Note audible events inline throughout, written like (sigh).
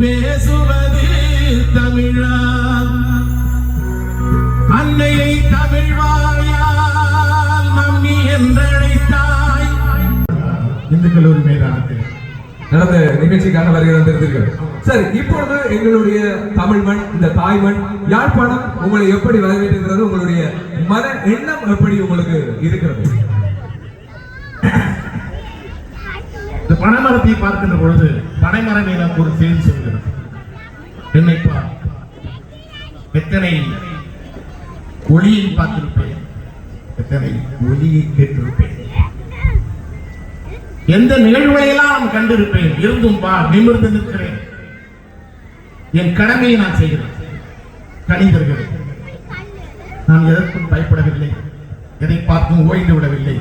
பேசுவது தமிழா? அன்னையை தமிழ் வாயால் மம்மி என்றழைத்தாய். இந்து கல்லூரி மைதானத்தில் நடந்த நிகழ்ச்சிக்காக வருகை தந்திருந்தீர்கள். சரி இப்பொழுது எங்களுடைய தமிழ் மண் இந்த தாய் மண் யாழ்ப்பாணம் உங்களை எப்படி வரவேற்கிறது உங்களுடைய மன எண்ணம் எப்படி உங்களுக்கு இருக்கிறது? (laughs) இந்த பனைமரத்தை பார்க்கின்ற பொழுது பனைமரம் எனக்கு ஒரு செய்தி சொல்கிறது என்னை எத்தனை ஒளியை பார்த்திருப்பேன்? எத்தனை ஒளியை கேட்டிருப்பேன்? எந்த நிகழ்வுகளையெல்லாம் நான் கண்டிருப்பேன்? இருந்தும் பா நிமிர்ந்து நிற்கிறேன். என் கடமையை நான் செய்கிறேன். கணிதர்களே நான் எதற்கும் பயப்படவில்லை. எதை பார்த்தும் ஓய்ந்து விடவில்லை.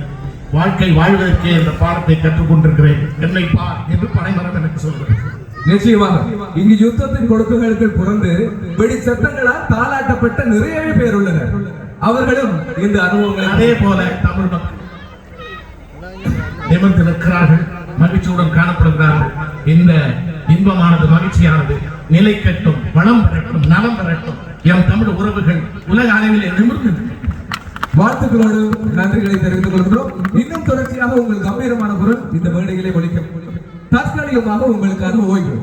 வாழ்க்கை வாழ்வதற்கே இந்த பாடத்தை கற்றுக்கொண்டிருக்கிறேன். என்னை பார் என்று பனைமரம் எனக்கு சொல்கிறது. நிச்சயமாக இங்கு யுத்தத்தின் கொடுக்குகளுக்கு புறந்து வெடி சத்தங்களால் தாளாட்டப்பட்ட நிறைய பேர் உள்ளனர். அவர்களும் இந்த அனுபவங்களை அதே போல தமிழ் மக்கள் நிமிர்ந்து நிற்கிறார்கள் மகிழ்ச்சியுடன் காணப்படுகிறார்கள். இந்த இன்பமானது மகிழ்ச்சியானது நிலை கட்டும் வளம் பெறட்டும் நலம் பெறட்டும். எம் தமிழ் உறவுகள் உலக அளவிலே நிமிர்ந்து. வாழ்த்துக்களோடு நன்றிகளை தெரிவித்துக் கொள்கிறோம். இன்னும் தொடர்ச்சியாக உங்கள் கம்பீரமான குரல் இந்த மேடைகளை ஒழிக்கும் தற்காலிகமாக உங்களுக்கான ஓய்வு.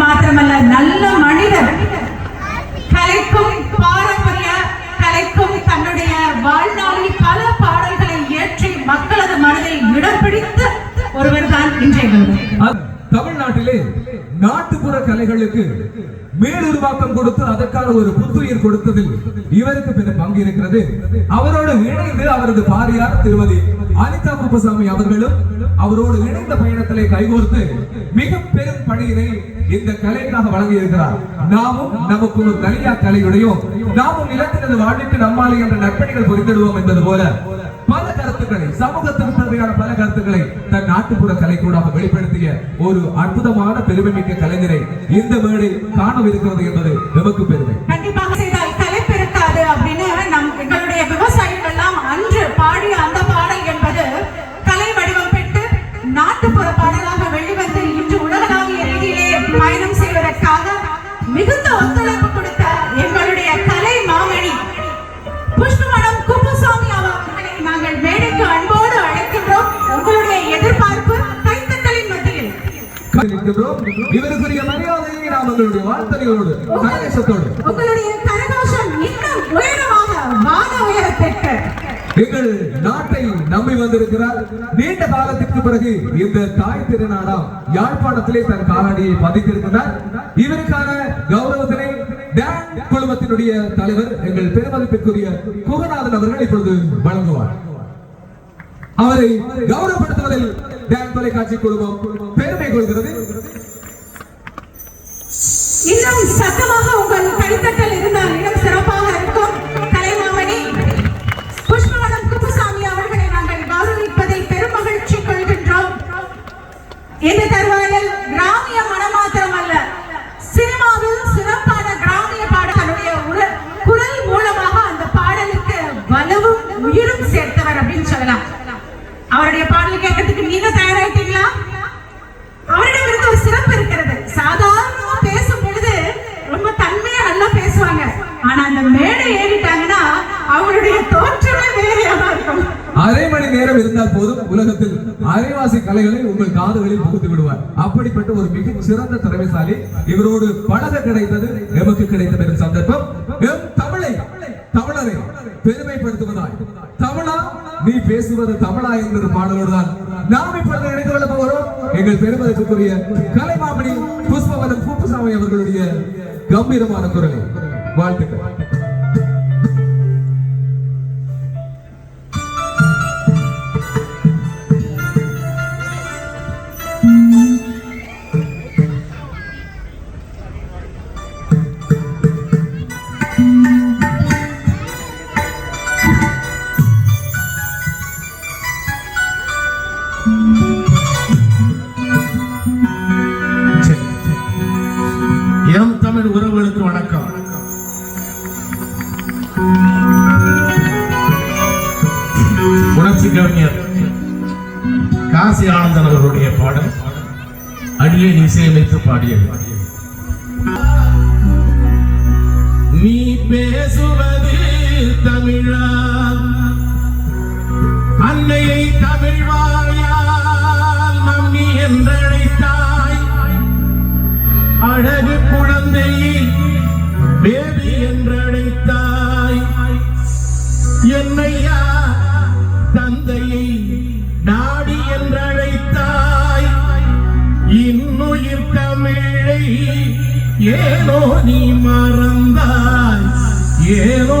மாத்திரமல்ல நல்ல மனிதர். கலைக்கும் பாரம்பரிய கலைக்கும் தன்னுடைய வாழ்நாளில் பல பாடல்களை இயற்றி மக்களது மனதில் இடம் பிடித்த ஒருவர் தான் இன்றைய தமிழ்நாட்டிலே நாட்டுப்புற கலைகளுக்கு மேலுருவாக்கம் கொடுத்து அதற்கான ஒரு புத்துயிர் கொடுத்ததில் இவருக்கு பின்ன பங்கு இருக்கிறது. அவரோடு இணைந்து அவரது பாரியார் திருமதி அனிதா குப்பசாமி அவர்களும் அவரோடு இணைந்த பயணத்திலே கைகோர்த்து மிக பெரும் பணியினை இந்த கலைக்காக வழங்கி இருக்கிறார் நாமும் நமக்கு ஒரு தனியா கலையுடையோ நாமும் நிலத்தினது வாழ்விற்கு நம்மாலே என்ற நற்பணிகள் புரிந்திடுவோம் என்பது போல கருத்துக்களை சமூகத்திற்கு தேவையான பல கருத்துக்களை தன் நாட்டுப்புற கலைக்கூடாக வெளிப்படுத்திய ஒரு அற்புதமான பெருமை மிக்க கலைஞரை இந்த மேடை காணவிருக்கிறது என்பது நமக்கு பெருமை. கண்டிப்பாக இருக்கின்றோம் இவருக்குரிய மரியாதையை நாம் எங்களுடைய வாழ்த்தலைகளோடு சந்தேசத்தோடு உங்களுடைய கரகோஷம் இன்னும் உயரமாக வான உயரத்திற்கு. எங்கள் நாட்டை நம்பி வந்திருக்கிறார். நீண்ட காலத்திற்கு பிறகு இந்த தாய் திருநாடாம் யாழ்ப்பாணத்திலே தன் காலடியை பதித்திருக்கிறார். இவருக்கான கௌரவத்தினை டான் குழுமத்தினுடைய தலைவர் எங்கள் பெருமதிப்பிற்குரிய குகநாதன் அவர்கள் இப்பொழுது வழங்குவார். அவரை கௌரவப்படுத்துவதில் டான் தொலைக்காட்சி குழுமம் பெருமை கொள்கிறது. இன்னும் சத்தமாக உங்கள் கைத்தட்டல் இருந்தால் இன்னும் சிறப்பாக போதும் உலகத்தில் அரைவாசி கலைகளை உங்கள் காதுகளில் புகுத்து விடுவார். அப்படிப்பட்ட ஒரு மிக சிறந்த திறமைசாலி இவரோடு பழக கிடைத்தது எமக்கு கிடைத்த பெரும் சந்தர்ப்பம். எம் தமிழை தமிழரை பெருமைப்படுத்துவதாய். தமிழா? நீ பேசுவது தமிழா என்ற பாடலோடு தான் நாம் இப்பொழுது இணைந்து கொள்ள போகிறோம். எங்கள் பெருமதிக்குரிய கலைமாமணி புஷ்பவனம் பூப்புசாமி அவர்களுடைய கம்பீரமான குரலை. வாழ்த்துக்கள். என்று பாடியது. நீ பேசுவது தமிழா? அன்னையை தமிழ் வாயால் மம்மி என்றழைத்தாய். அழகு குழந்தையை பேபி என்றழைத்தாய். என்னையா தந்தை ஏனோ நீ மறந்தாய்? ஏனோ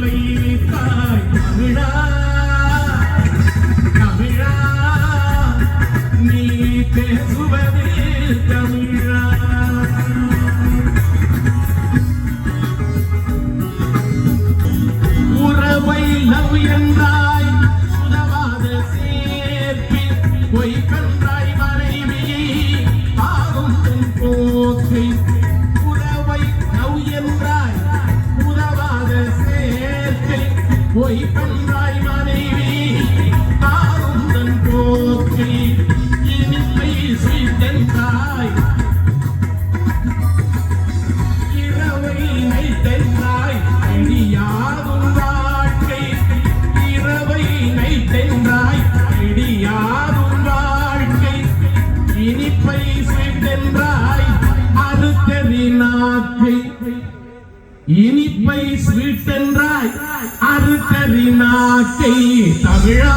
இனிமை ஸ்வீட் என்றாய். அறுத்தறி நாட்டை தமிழா.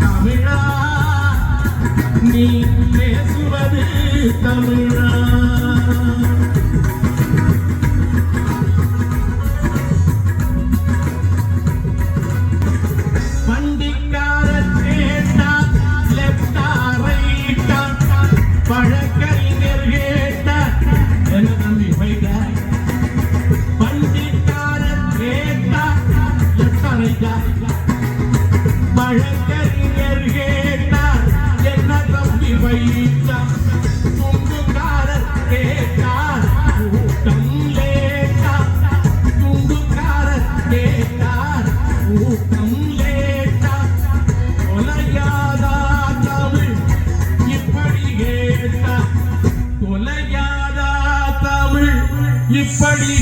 தமிழா. நீ பேசுவது தமிழா.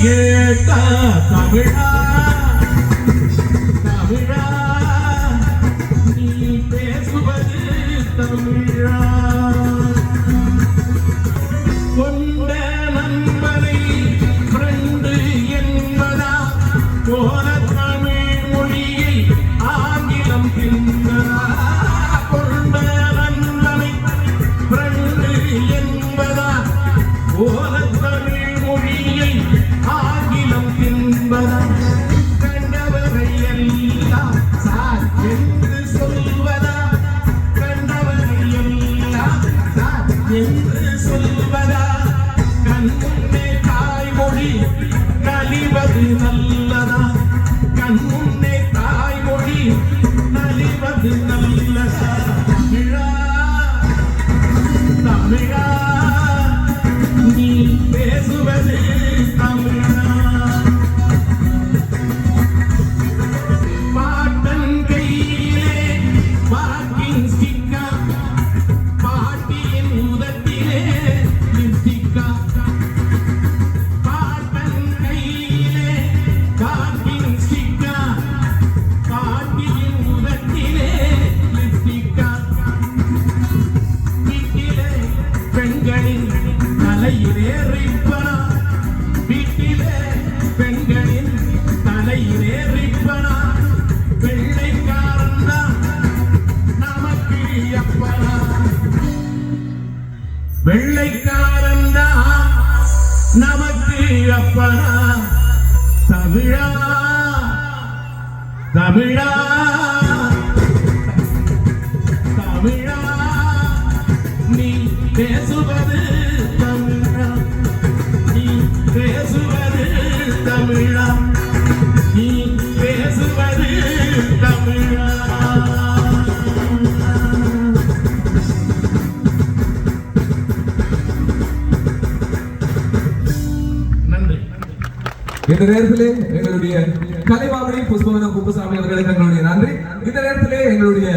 கேட்டா தமிழா தமிழா நீ பேசுவது தமிழா. கொண்ட நண்பனை ஃப்ரெண்டு என்பதா? போன தமிழ் மொழியை ஆங்கிலம் பின் சொல்வதா? கண்ணுமே தாய்மொழி நலிவது நல்லதா? தான் நமக்கு அப்பனா. தமிழா. தமிழா. இந்த நேரத்திலே எங்களுடைய கலைவாமணி புஷ்பவனம் குப்புசாமி அவர்களுக்கு எங்களுடைய நன்றி. இந்த நேரத்திலே எங்களுடைய